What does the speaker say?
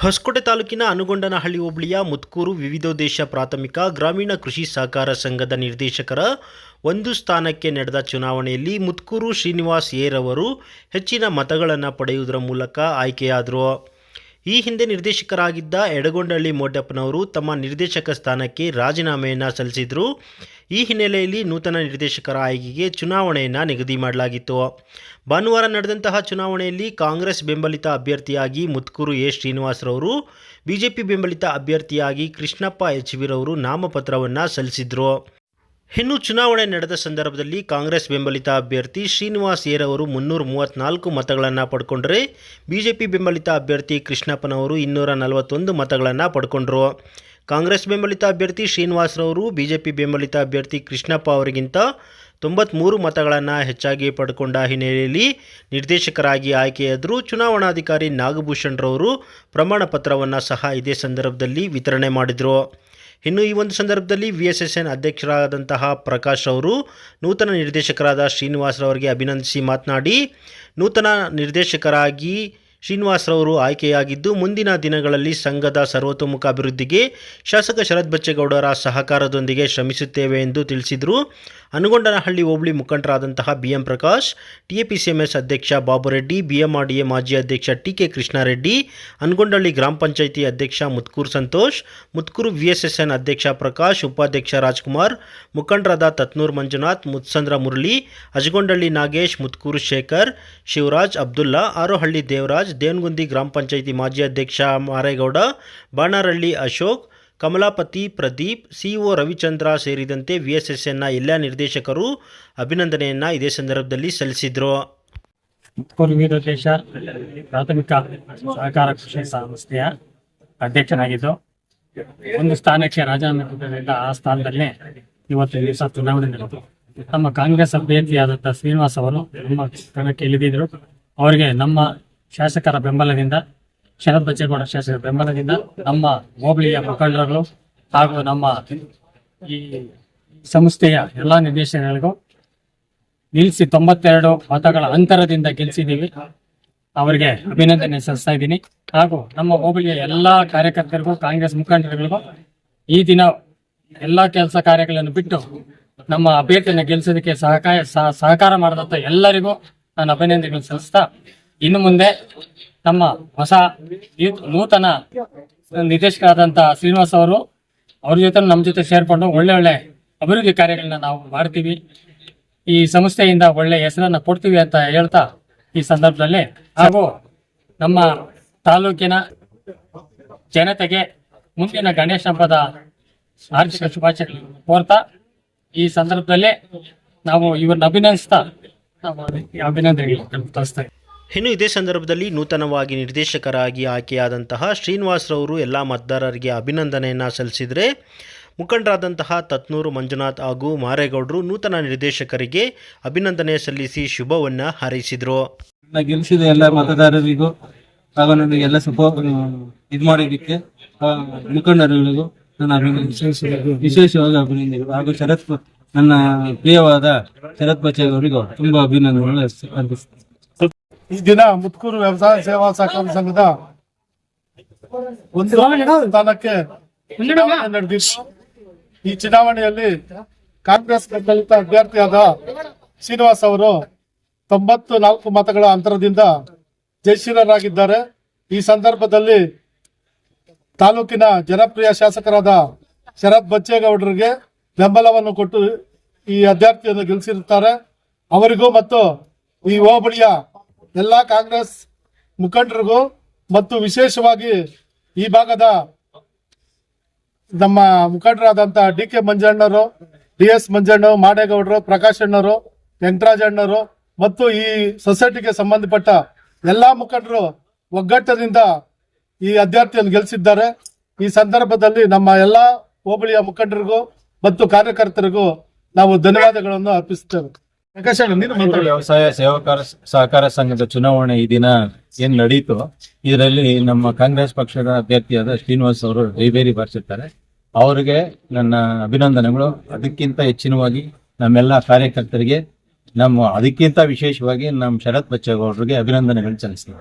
ಹೊಸಕೋಟೆ ತಾಲೂಕಿನ ಅನುಗೊಂಡನಹಳ್ಳಿ ಹೋಬಳಿಯ ಮುತ್ಕೂರು ವಿವಿಧೋದ್ದೇಶ ಪ್ರಾಥಮಿಕ ಗ್ರಾಮೀಣ ಕೃಷಿ ಸಹಕಾರ ಸಂಘದ ನಿರ್ದೇಶಕರ ಒಂದು ಸ್ಥಾನಕ್ಕೆ ನಡೆದ ಚುನಾವಣೆಯಲ್ಲಿ ಮುತ್ಕೂರು ಶ್ರೀನಿವಾಸ್ ಏರವರು ಹೆಚ್ಚಿನ ಮತಗಳನ್ನು ಪಡೆಯುವುದರ ಮೂಲಕ ಆಯ್ಕೆಯಾದರು. ಈ ಹಿಂದೆ ನಿರ್ದೇಶಕರಾಗಿದ್ದ ಎಡಗೊಂಡಳ್ಳಿ ಮೋಟಪ್ಪನವರು ತಮ್ಮ ನಿರ್ದೇಶಕ ಸ್ಥಾನಕ್ಕೆ ರಾಜೀನಾಮೆಯನ್ನು ಸಲ್ಲಿಸಿದರು. ಈ ಹಿನ್ನೆಲೆಯಲ್ಲಿ ನೂತನ ನಿರ್ದೇಶಕರ ಆಯ್ಕೆಗೆ ಚುನಾವಣೆಯನ್ನು ನಿಗದಿ ಮಾಡಲಾಗಿತ್ತು. ಭಾನುವಾರ ನಡೆದಂತಹ ಚುನಾವಣೆಯಲ್ಲಿ ಕಾಂಗ್ರೆಸ್ ಬೆಂಬಲಿತ ಅಭ್ಯರ್ಥಿಯಾಗಿ ಮುತ್ಕೂರು ಎ. ಶ್ರೀನಿವಾಸರವರು ಬಿಜೆಪಿ ಬೆಂಬಲಿತ ಅಭ್ಯರ್ಥಿಯಾಗಿ ಕೃಷ್ಣಪ್ಪ ಎಚ್. ವಿರವರು ನಾಮಪತ್ರವನ್ನು ಸಲ್ಲಿಸಿದರು. ಇನ್ನು ಚುನಾವಣೆ ನಡೆದ ಸಂದರ್ಭದಲ್ಲಿ ಕಾಂಗ್ರೆಸ್ ಬೆಂಬಲಿತ ಅಭ್ಯರ್ಥಿ ಶ್ರೀನಿವಾಸ್ ಏರವರು ಮುನ್ನೂರ ಮೂವತ್ತ್ನಾಲ್ಕು ಮತಗಳನ್ನು ಪಡ್ಕೊಂಡ್ರೆ ಬಿಜೆಪಿ ಬೆಂಬಲಿತ ಅಭ್ಯರ್ಥಿ ಕೃಷ್ಣಪ್ಪನವರು ಇನ್ನೂರ ನಲವತ್ತೊಂದು ಮತಗಳನ್ನು ಪಡ್ಕೊಂಡ್ರು. ಕಾಂಗ್ರೆಸ್ ಬೆಂಬಲಿತ ಅಭ್ಯರ್ಥಿ ಶ್ರೀನಿವಾಸ್ರವರು ಬಿಜೆಪಿ ಬೆಂಬಲಿತ ಅಭ್ಯರ್ಥಿ ಕೃಷ್ಣಪ್ಪ ಅವರಿಗಿಂತ ತೊಂಬತ್ತ್ಮೂರು ಮತಗಳನ್ನು ಹೆಚ್ಚಾಗಿ ಪಡ್ಕೊಂಡ ಹಿನ್ನೆಲೆಯಲ್ಲಿ ನಿರ್ದೇಶಕರಾಗಿ ಆಯ್ಕೆಯಾದರು ಚುನಾವಣಾಧಿಕಾರಿ ನಾಗಭೂಷಣ್ರವರು ಪ್ರಮಾಣ ಪತ್ರವನ್ನು ಸಹ ಇದೇ ಸಂದರ್ಭದಲ್ಲಿ ವಿತರಣೆ ಮಾಡಿದರು. ಇನ್ನು ಈ ಒಂದು ಸಂದರ್ಭದಲ್ಲಿ ವಿ ಎಸ್ ಎಸ್ ಎನ್ ಅಧ್ಯಕ್ಷರಾದಂತಹ ಪ್ರಕಾಶ್ ಅವರು ನೂತನ ನಿರ್ದೇಶಕರಾದ ಶ್ರೀನಿವಾಸರವರಿಗೆ ಅಭಿನಂದಿಸಿ ಮಾತನಾಡಿ, ನೂತನ ನಿರ್ದೇಶಕರಾಗಿ ಶ್ರೀನಿವಾಸರವರು ಆಯ್ಕೆಯಾಗಿದ್ದು, ಮುಂದಿನ ದಿನಗಳಲ್ಲಿ ಸಂಘದ ಸರ್ವತೋಮುಖ ಅಭಿವೃದ್ಧಿಗೆ ಶಾಸಕ ಶರತ್ ಬಚ್ಚೇಗೌಡರ ಸಹಕಾರದೊಂದಿಗೆ ಶ್ರಮಿಸುತ್ತೇವೆ ಎಂದು ತಿಳಿಸಿದರು. ಅನುಗೊಂಡನಹಳ್ಳಿ ಹೋಬಳಿ ಮುಖಂಡರಾದಂತಹ ಬಿಎಂ ಪ್ರಕಾಶ್, ಟಿಎಪಿಸಿಎಂಎಸ್ ಅಧ್ಯಕ್ಷ ಬಾಬುರೆಡ್ಡಿ, ಬಿಎಂಆರ್ಡಿಎ ಮಾಜಿ ಅಧ್ಯಕ್ಷ ಟಿ ಕೆ ಕೃಷ್ಣಾರೆಡ್ಡಿ ಅನುಗೊಂಡಹಳ್ಳಿ ಗ್ರಾಮ ಪಂಚಾಯಿತಿ ಅಧ್ಯಕ್ಷ ಮುತ್ಕೂರು ಸಂತೋಷ್, ಮುತ್ಕೂರು ವಿಎಸ್ಎಸ್ಎನ್ ಅಧ್ಯಕ್ಷ ಪ್ರಕಾಶ್, ಉಪಾಧ್ಯಕ್ಷ ರಾಜ್ಕುಮಾರ್, ಮುಖಂಡರಾದ ತತ್ನೂರ್ ಮಂಜುನಾಥ್, ಮುತ್ಸಂದ್ರ ಮುರಳಿ ಅಜಗೊಂಡಳ್ಳಿ ನಾಗೇಶ್, ಮುತ್ಕೂರು ಶೇಖರ್, ಶಿವರಾಜ್ ಅಬ್ದುಲ್ಲಾ, ಆರೋಹಳ್ಳಿ ದೇವರಾಜ್ ದೇವನಗುಂದಿ ಗ್ರಾಮ ಪಂಚಾಯಿತಿ ಮಾಜಿ ಅಧ್ಯಕ್ಷ ಮಾರೇಗೌಡ, ಬಾಣರಳ್ಳಿ ಅಶೋಕ್, ಕಮಲಾಪತಿ ಪ್ರದೀಪ್, ಸಿಇಒ ರವಿಚಂದ್ರ ಸೇರಿದಂತೆ ವಿಎಸ್ಎಸ್ಎನ್ನ ಎಲ್ಲ ನಿರ್ದೇಶಕರು ಅಭಿನಂದನೆಯನ್ನ ಇದೇ ಸಂದರ್ಭದಲ್ಲಿ ಸಲ್ಲಿಸಿದರು. ವಿವಿಧೋದ್ದೇಶ ಪ್ರಾಥಮಿಕ ಸಹಕಾರ ಕೃಷಿ ಸಂಸ್ಥೆಯ ಅಧ್ಯಕ್ಷನಾಗಿದ್ದು, ಒಂದು ಸ್ಥಾನಕ್ಕೆ ರಾಜೀನಾಮೆ ಕೊಟ್ಟಿದ್ದರಿಂದ ಆ ಸ್ಥಾನದಲ್ಲೇ ಇವತ್ತು ದಿವಸ ಚುನಾವಣೆ ನಡೆಯಿತು ನಮ್ಮ ಕಾಂಗ್ರೆಸ್ ಅಭ್ಯರ್ಥಿಯಾದಂಥ ಶ್ರೀನಿವಾಸ್ ಅವರು ನಮ್ಮ ಸ್ಥಾನಕ್ಕೆ ಇಳಿದಿದ್ರು. ಅವರಿಗೆ ನಮ್ಮ ಶಾಸಕರ ಬೆಂಬಲದಿಂದ ಶರತ್ ಬಚ್ಚೇಗೌಡ ಶಾಸಕರ ಬೆಂಬಲದಿಂದ ನಮ್ಮ ಹೋಬಳಿಯ ಮುಖಂಡರುಗಳು ಹಾಗೂ ನಮ್ಮ ಈ ಸಂಸ್ಥೆಯ ಎಲ್ಲಾ ನಿರ್ದೇಶನಗಳಿಗೂ ನಿಲ್ಲಿಸಿ ತೊಂಬತ್ತೆರಡು ಮತಗಳ ಅಂತರದಿಂದ ಗೆಲ್ಲಿಸಿದ್ದೀವಿ. ಅವರಿಗೆ ಅಭಿನಂದನೆ ಸಲ್ಲಿಸ್ತಾ ಇದ್ದೀನಿ. ಹಾಗೂ ನಮ್ಮ ಹೋಬಳಿಯ ಎಲ್ಲಾ ಕಾರ್ಯಕರ್ತರಿಗೂ, ಕಾಂಗ್ರೆಸ್ ಮುಖಂಡರುಗಳಿಗೂ ಈ ದಿನ ಎಲ್ಲಾ ಕೆಲಸ ಕಾರ್ಯಗಳನ್ನು ಬಿಟ್ಟು ನಮ್ಮ ಅಭ್ಯರ್ಥಿಯನ್ನು ಗೆಲ್ಲಿಸೋದಕ್ಕೆ ಸಹಕಾರ ಸಹಕಾರ ಮಾಡಿದಂತ ಎಲ್ಲರಿಗೂ ನಾನು ಅಭಿನಂದನೆಗಳು ಸಲ್ಲಿಸ್ತಾ ಇನ್ನು ಮುಂದೆ ನಮ್ಮ ಹೊಸ ನೂತನ ನಿರ್ದೇಶಕರಾದಂತಹ ಶ್ರೀನಿವಾಸ್ ಅವರು, ಅವ್ರ ಜೊತೆ ನಮ್ಮ ಜೊತೆ ಸೇರ್ಕೊಂಡು ಒಳ್ಳೆ ಒಳ್ಳೆ ಅಭಿವೃದ್ಧಿ ಕಾರ್ಯಗಳನ್ನ ನಾವು ಮಾಡ್ತೀವಿ ಈ ಸಂಸ್ಥೆಯಿಂದ ಒಳ್ಳೆ ಹೆಸರನ್ನ ಕೊಡ್ತೀವಿ ಅಂತ ಹೇಳ್ತಾ ಈ ಸಂದರ್ಭದಲ್ಲಿ ಹಾಗೂ ನಮ್ಮ ತಾಲೂಕಿನ ಜನತೆಗೆ ಮುಂದಿನ ಗಣೇಶ ಹಬ್ಬದ ಆರ್ಥಿಕ ಶುಭಾಶಯಗಳನ್ನು ಕೋರ್ತಾ ಈ ಸಂದರ್ಭದಲ್ಲಿ ನಾವು ಇವ್ರನ್ನ ಅಭಿನಂದಿಸ್ತಾ ನಾವು ಈ ಅಭಿನಂದನೆಗಳನ್ನು ತೋರಿಸ್ತಾ ಇದ್ದೀವಿ. ಇನ್ನು ಇದೇ ಸಂದರ್ಭದಲ್ಲಿ ನೂತನವಾಗಿ ನಿರ್ದೇಶಕರಾಗಿ ಆಯ್ಕೆಯಾದಂತಹ ಶ್ರೀನಿವಾಸ್ರವರು ಎಲ್ಲ ಮತದಾರರಿಗೆ ಅಭಿನಂದನೆಯನ್ನು ಸಲ್ಲಿಸಿದರೆ, ಮುಖಂಡರಾದಂತಹ ತತ್ನೂರು ಮಂಜುನಾಥ್ ಹಾಗೂ ಮಾರೇಗೌಡರು ನೂತನ ನಿರ್ದೇಶಕರಿಗೆ ಅಭಿನಂದನೆ ಸಲ್ಲಿಸಿ ಶುಭವನ್ನು ಹಾರೈಸಿದರು. ಗೆಲ್ಲಿಸಿದ ಎಲ್ಲ ಮತದಾರರಿಗೂ ಹಾಗೂ ನನಗೆ ಎಲ್ಲ ಸಪೋರ್ಟ್ ಇದು ಮಾಡಿದ್ದಕ್ಕೆ ಮುಖಂಡರುಗಳಿಗೂ ನನ್ನ ಅಭಿನಂದನೆ. ವಿಶೇಷವಾಗಿ ಅಭಿನಂದನೆಗಳು ಹಾಗೂ ಶರತ್ ನನ್ನ ಪ್ರಿಯವಾದ ಶರತ್ ಬಚ್ಚೇಗೌರಿಗೂ ತುಂಬ ಅಭಿನಂದನೆಗಳು ಅರ್ಪಿಸ್ತೇನೆ ಈ ದಿನ ಮುತ್ಕೂರು ವ್ಯವಸಾಯ ಸೇವಾ ಸಹಕಾರ ಸಂಘದ ಒಂದು ಸ್ಥಾನಕ್ಕೆ ನಡೆದಿತ್ತು ಈ ಚುನಾವಣೆಯಲ್ಲಿ ಕಾಂಗ್ರೆಸ್ ಬೆಂಬಲಿತ ಅಭ್ಯರ್ಥಿಯಾದ ಶ್ರೀನಿವಾಸ್ ಅವರು ತೊಂಬತ್ತು ನಾಲ್ಕು ಮತಗಳ ಅಂತರದಿಂದ ಜಯಶೀಲರಾಗಿದ್ದಾರೆ. ಈ ಸಂದರ್ಭದಲ್ಲಿ ತಾಲೂಕಿನ ಜನಪ್ರಿಯ ಶಾಸಕರಾದ ಶರತ್ ಬಚ್ಚೇಗೌಡರಿಗೆ ಬೆಂಬಲವನ್ನು ಕೊಟ್ಟು ಈ ಅಭ್ಯರ್ಥಿಯನ್ನು ಗೆಲ್ಲಿಸಿರುತ್ತಾರೆ. ಅವರಿಗೂ ಮತ್ತು ಈ ಹೋಬಳಿಯ ಎಲ್ಲಾ ಕಾಂಗ್ರೆಸ್ ಮುಖಂಡರಿಗೂ ಮತ್ತು ವಿಶೇಷವಾಗಿ ಈ ಭಾಗದ ನಮ್ಮ ಮುಖಂಡರಾದಂತ ಡಿ ಕೆ ಮಂಜಣ್ಣರು ಡಿ ಎಸ್ ಮಂಜಣ್ಣ ಮಾಡೇಗೌಡರು ಪ್ರಕಾಶ್ ಅಣ್ಣರು ವೆಂಕಟರಾಜಣ್ಣರು ಮತ್ತು ಈ ಸೊಸೈಟಿಗೆ ಸಂಬಂಧಪಟ್ಟ ಎಲ್ಲಾ ಮುಖಂಡರು ಒಗ್ಗಟ್ಟದಿಂದ ಈ ಅಭ್ಯರ್ಥಿಯನ್ನು ಗೆಲ್ಲಿಸಿದ್ದಾರೆ. ಈ ಸಂದರ್ಭದಲ್ಲಿ ನಮ್ಮ ಎಲ್ಲಾ ಹೋಬಳಿಯ ಮುಖಂಡರಿಗೂ ಮತ್ತು ಕಾರ್ಯಕರ್ತರಿಗೂ ನಾವು ಧನ್ಯವಾದಗಳನ್ನು ಅರ್ಪಿಸುತ್ತೇವೆ. ವ್ಯವಸಾಯ ಸೇವಕಾರ ಸಹಕಾರ ಸಂಘದ ಚುನಾವಣೆ ಈ ದಿನ ಏನ್ ನಡೀತು, ಇದರಲ್ಲಿ ನಮ್ಮ ಕಾಂಗ್ರೆಸ್ ಪಕ್ಷದ ಅಭ್ಯರ್ಥಿಯಾದ ಶ್ರೀನಿವಾಸ್ ಅವರು ಜೈಬೇರಿ ಬರ್ಸಿರ್ತಾರೆ. ಅವರಿಗೆ ನನ್ನ ಅಭಿನಂದನೆಗಳು. ಅದಕ್ಕಿಂತ ಹೆಚ್ಚಿನವಾಗಿ ನಮ್ಮೆಲ್ಲ ಕಾರ್ಯಕರ್ತರಿಗೆ, ನಮ್ಮ, ಅದಕ್ಕಿಂತ ವಿಶೇಷವಾಗಿ ನಮ್ಮ ಶರತ್ ಬಚ್ಚೇಗೌಡರಿಗೆ ಅಭಿನಂದನೆಗಳು ಸಲ್ಲಿಸ್ತೀನಿ.